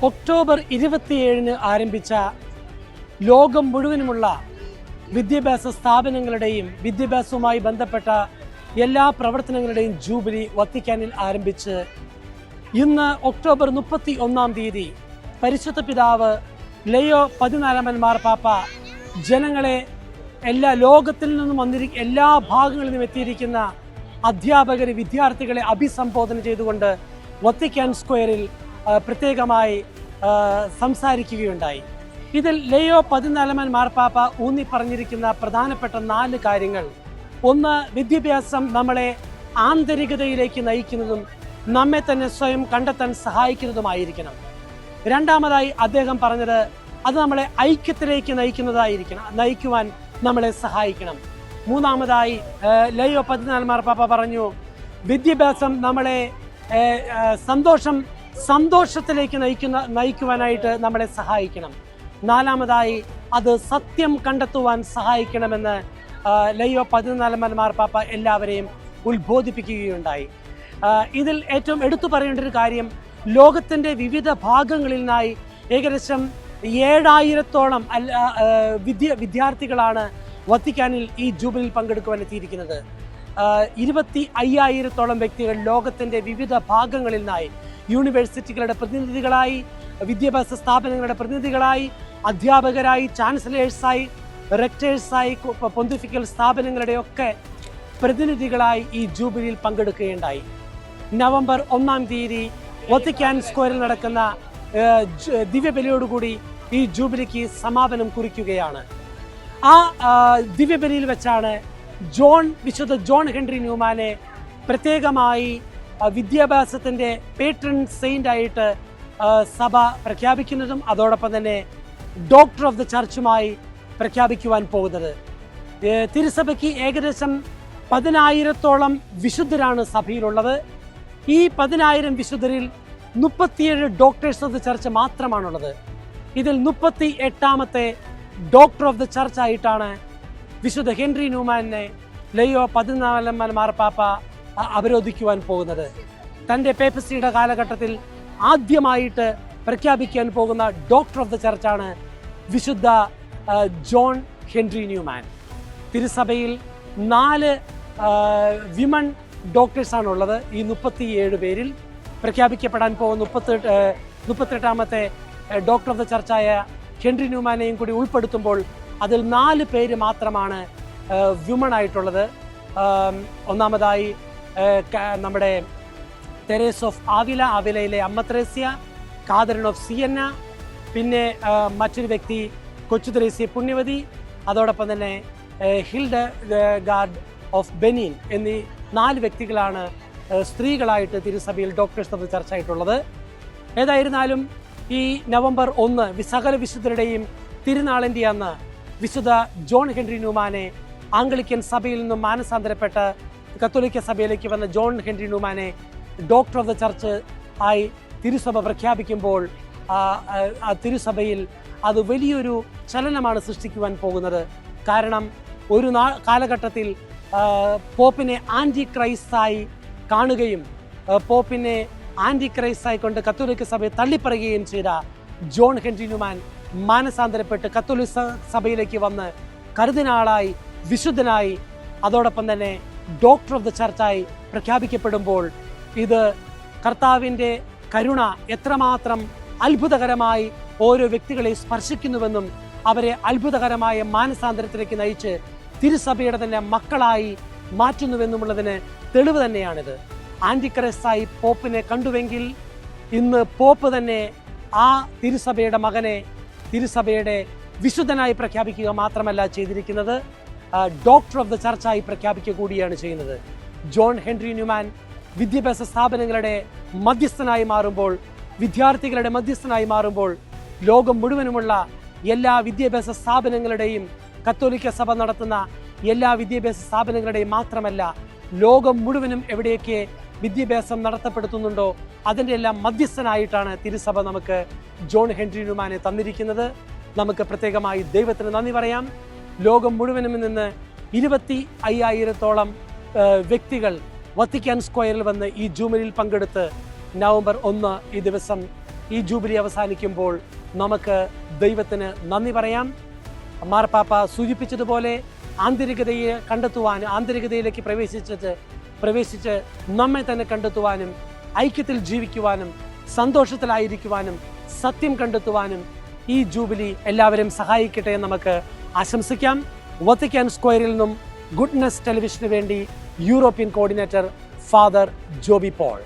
October ഇരുപത്തിയേഴിന് ആരംഭിച്ച ലോകം മുഴുവനുമുള്ള വിദ്യാഭ്യാസ സ്ഥാപനങ്ങളുടെയും വിദ്യാഭ്യാസവുമായി ബന്ധപ്പെട്ട എല്ലാ പ്രവർത്തനങ്ങളുടെയും ജൂബിലി വത്തിക്കാനിൽ ആരംഭിച്ച് ഇന്ന് ഒക്ടോബർ മുപ്പത്തി ഒന്നാം തീയതി പരിശുദ്ധ പിതാവ് ലയോ പതിനാലാമൻ പാപ്പ ജനങ്ങളെ എല്ലാ ലോകത്തിൽ നിന്നും വന്നിരി എല്ലാ ഭാഗങ്ങളിൽ നിന്നും എത്തിയിരിക്കുന്ന അധ്യാപകരെ വിദ്യാർത്ഥികളെ അഭിസംബോധന ചെയ്തുകൊണ്ട് വത്തിക്കാൻ സ്ക്വയറിൽ പ്രത്യേകമായി സംസാരിക്കുകയുണ്ടായി. ഇതിൽ ലയോ പതിനാലമൻ മാർപ്പാപ്പ ഊന്നി പറഞ്ഞിരിക്കുന്ന പ്രധാനപ്പെട്ട നാല് കാര്യങ്ങൾ. ഒന്ന് വിദ്യാഭ്യാസം നമ്മളെ ആന്തരികതയിലേക്ക് നയിക്കുന്നതും നമ്മെ തന്നെ സ്വയം കണ്ടെത്താൻ സഹായിക്കുന്നതുമായിരിക്കണം. രണ്ടാമതായി അദ്ദേഹം പറഞ്ഞത് അത് നമ്മളെ ഐക്യത്തിലേക്ക് നയിക്കുന്നതായിരിക്കണം നയിക്കുവാൻ നമ്മളെ സഹായിക്കണം. മൂന്നാമതായി ലയോ പതിനാല് മാർപ്പാപ്പ പറഞ്ഞു വിദ്യാഭ്യാസം നമ്മളെ സന്തോഷം സന്തോഷത്തിലേക്ക് നയിക്കുന്ന നയിക്കുവാനായിട്ട് നമ്മളെ സഹായിക്കണം. നാലാമതായി അത് സത്യം കണ്ടെത്തുവാൻ സഹായിക്കണമെന്ന് ലയോ പതിനാലാമൻ പാപ്പ എല്ലാവരെയും ഉത്ബോധിപ്പിക്കുകയുണ്ടായി. ഇതിൽ ഏറ്റവും എടുത്തു പറയേണ്ട ഒരു കാര്യം ലോകത്തിന്റെ വിവിധ ഭാഗങ്ങളിൽ നിന്നായി ഏകദേശം ഏഴായിരത്തോളം അല്ല വിദ്യ വിദ്യാർത്ഥികളാണ് വത്തിക്കാനിൽ ഈ ജൂബിലിൽ പങ്കെടുക്കുവാൻ എത്തിയിരിക്കുന്നത് ഇരുപത്തി അയ്യായിരത്തോളം വ്യക്തികൾ ലോകത്തിന്റെ വിവിധ ഭാഗങ്ങളിൽ നിന്നായി യൂണിവേഴ്സിറ്റികളുടെ പ്രതിനിധികളായി വിദ്യാഭ്യാസ സ്ഥാപനങ്ങളുടെ പ്രതിനിധികളായി അധ്യാപകരായി ചാൻസലേഴ്സായി റെക്ടേഴ്സായി പൊന്തിഫിക്കൽ സ്ഥാപനങ്ങളുടെയൊക്കെ പ്രതിനിധികളായി ഈ ജൂബിലിയിൽ പങ്കെടുക്കുകയുണ്ടായി. നവംബർ ഒന്നാം തീയതി വത്തിക്കാൻ സ്ക്വയറിൽ നടക്കുന്ന ദിവ്യബലിയോടുകൂടി ഈ ജൂബിലിക്ക് സമാപനം കുറിക്കുകയാണ്. ആ, ദിവ്യബലിയിൽ വെച്ചാണ് ജോൺ വിശുദ്ധ ജോൺ ഹെൻറി ന്യൂമാനെ പ്രത്യേകമായി വിദ്യാഭ്യാസത്തിന്റെ പേട്രൺ സെയിന്റ് ആയിട്ട് സഭ പ്രഖ്യാപിക്കുന്നതും അതോടൊപ്പം തന്നെ ഡോക്ടർ ഓഫ് ദ ചർച്ചുമായി പ്രഖ്യാപിക്കുവാൻ പോകുന്നത്. തിരുസഭയ്ക്ക് ഏകദേശം പതിനായിരത്തോളം വിശുദ്ധരാണ് സഭയിലുള്ളത്. ഈ പതിനായിരം വിശുദ്ധരിൽ മുപ്പത്തിയേഴ് ഡോക്ടേഴ്സ് ഓഫ് ദ ചർച്ച് മാത്രമാണുള്ളത്. ഇതിൽ മുപ്പത്തി എട്ടാമത്തെ ഡോക്ടർ ഓഫ് ദ ചർച്ച് ആയിട്ടാണ് വിശുദ്ധ ഹെൻറി ന്യൂമാനെ ലയോ പതിനാലാം മാർപ്പാപ്പ അവരോധിക്കുവാൻ പോകുന്നത്. തന്റെ പേപ്പസിയുടെ കാലഘട്ടത്തിൽ ആദ്യമായിട്ട് പ്രഖ്യാപിക്കാൻ പോകുന്ന ഡോക്ടർ ഓഫ് ദ ചർച്ചാണ് വിശുദ്ധ ജോൺ ഹെൻറി ന്യൂമാൻ. തിരുസഭയിൽ നാല് വിമൺ ഡോക്ടേഴ്സാണ് ഉള്ളത് ഈ മുപ്പത്തിയേഴ് പേരിൽ പ്രഖ്യാപിക്കപ്പെടാൻ പോകുന്ന മുപ്പത്തെട്ട് മുപ്പത്തെട്ടാമത്തെ ഡോക്ടർ ഓഫ് ദ ചർച്ചായ ഹെൻറി ന്യൂമാനെയും കൂടി ഉൾപ്പെടുത്തുമ്പോൾ അതിൽ നാല് പേര് മാത്രമാണ് വ്യുമൺ ആയിട്ടുള്ളത്. ഒന്നാമതായി നമ്മുടെ തെരേസ് ഓഫ് ആവില ആവിലയിലെ അമ്മ ത്രേസ്യ കാതറിൻ ഓഫ് സിയന്ന പിന്നെ മറ്റൊരു വ്യക്തി കൊച്ചു ത്രേസ്യ പുണ്യവതി അതോടൊപ്പം തന്നെ ഹിൽഡ് ഗാർഡ് ഓഫ് ബെനിൻ എന്നീ നാല് വ്യക്തികളാണ് സ്ത്രീകളായിട്ട് തിരുസഭയിൽ ഡോക്ടേഴ്സ് ഓഫ് ചർച്ചയായിട്ടുള്ളത്. ഏതായിരുന്നാലും ഈ നവംബർ ഒന്ന് സകല വിശുദ്ധരുടെയും തിരുനാളിന്റെ അന്ന് വിശുദ്ധ ജോൺ ഹെൻറി ന്യൂമാനെ ആംഗ്ലിക്കൻ സഭയിൽ നിന്നും മാനസാന്തരപ്പെട്ട് കത്തോലിക്ക സഭയിലേക്ക് വന്ന ജോൺ ഹെൻറി ന്യൂമാനെ ഡോക്ടർ ഓഫ് ദ ചർച്ച് ആയി തിരുസഭ പ്രഖ്യാപിക്കുമ്പോൾ ആ, തിരുസഭയിൽ അത് വലിയൊരു ചലനമാണ് സൃഷ്ടിക്കുവാൻ പോകുന്നത്. കാരണം ഒരു നാ കാലഘട്ടത്തിൽ പോപ്പിനെ ആന്റി ക്രൈസ്റ്റായി കാണുകയും പോപ്പിനെ ആന്റി ക്രൈസ്റ്റായി കൊണ്ട് കത്തോലിക്ക സഭയെ തള്ളിപ്പറയുകയും ചെയ്ത ജോൺ ഹെൻറി ന്യൂമാൻ മാനസാന്തരപ്പെട്ട് കത്തോലിക്ക സഭയിലേക്ക് വന്ന് കരുതിനാളായി വിശുദ്ധനായി അതോടൊപ്പം തന്നെ ഡോക്ടർ ഓഫ് ദ ചർച്ചായി പ്രഖ്യാപിക്കപ്പെടുമ്പോൾ ഇത് കർത്താവിന്റെ കരുണ എത്രമാത്രം അത്ഭുതകരമായി ഓരോ വ്യക്തികളെ സ്പർശിക്കുന്നുവെന്നും അവരെ അത്ഭുതകരമായ മാനസാന്തരത്തിലേക്ക് നയിച്ച് തിരുസഭയുടെ തന്നെ മക്കളായി മാറ്റുന്നുവെന്നുമുള്ളതിന് തെളിവ് തന്നെയാണിത്. ആന്റിക്രൈസ്റ്റായി പോപ്പിനെ കണ്ടുവെങ്കിൽ ഇന്ന് പോപ്പ് തന്നെ ആ തിരുസഭയുടെ മകനെ തിരുസഭയുടെ വിശുദ്ധനായി പ്രഖ്യാപിക്കുക മാത്രമല്ല ചെയ്തിരിക്കുന്നത്. ഡോക്ടർ ഓഫ് ദ ചർച്ചായി പ്രഖ്യാപിക്കുക കൂടിയാണ് ചെയ്യുന്നത്. ജോൺ ഹെൻറി ന്യൂമാൻ വിദ്യാഭ്യാസ സ്ഥാപനങ്ങളുടെ മധ്യസ്ഥനായി മാറുമ്പോൾ വിദ്യാർത്ഥികളുടെ മധ്യസ്ഥനായി മാറുമ്പോൾ ലോകം മുഴുവനുമുള്ള എല്ലാ വിദ്യാഭ്യാസ സ്ഥാപനങ്ങളുടെയും കത്തോലിക്ക സഭ നടത്തുന്ന എല്ലാ വിദ്യാഭ്യാസ സ്ഥാപനങ്ങളുടെയും മാത്രമല്ല ലോകം മുഴുവനും എവിടെയൊക്കെ വിദ്യാഭ്യാസം നടത്തപ്പെടുത്തുന്നുണ്ടോ? അതിന്റെ എല്ലാം മധ്യസ്ഥനായിട്ടാണ് തിരുസഭ നമുക്ക് ജോൺ ഹെൻറി ന്യൂമാനെ തന്നിരിക്കുന്നത്. നമുക്ക് പ്രത്യേകമായി ദൈവത്തിന് നന്ദി പറയാം. ലോകം മുഴുവനും നിന്ന് ഇരുപത്തി അയ്യായിരത്തോളം വ്യക്തികൾ വത്തിക്കാൻ സ്ക്വയറിൽ വന്ന് ഈ ജൂബിലിയിൽ പങ്കെടുത്ത് നവംബർ ഒന്ന് ഈ ദിവസം ഈ ജൂബിലി അവസാനിക്കുമ്പോൾ നമുക്ക് ദൈവത്തിന് നന്ദി പറയാം. മാർപ്പാപ്പ സൂചിപ്പിച്ചതുപോലെ ആന്തരികതയെ കണ്ടെത്തുവാൻ ആന്തരികതയിലേക്ക് പ്രവേശിച്ചിട്ട് പ്രവേശിച്ച് നമ്മെ തന്നെ കണ്ടെത്തുവാനും ഐക്യത്തിൽ ജീവിക്കുവാനും സന്തോഷത്തിലായിരിക്കുവാനും സത്യം കണ്ടെത്തുവാനും ഈ ജൂബിലി എല്ലാവരും സഹായിക്കട്ടെ എന്ന് നമുക്ക് ആശംസിക്കാം. വത്തിക്കാൻ സ്ക്വയറിൽ നിന്നും ഗുഡ്നെസ് ടെലിവിഷന് വേണ്ടി European coordinator father Joby Paul.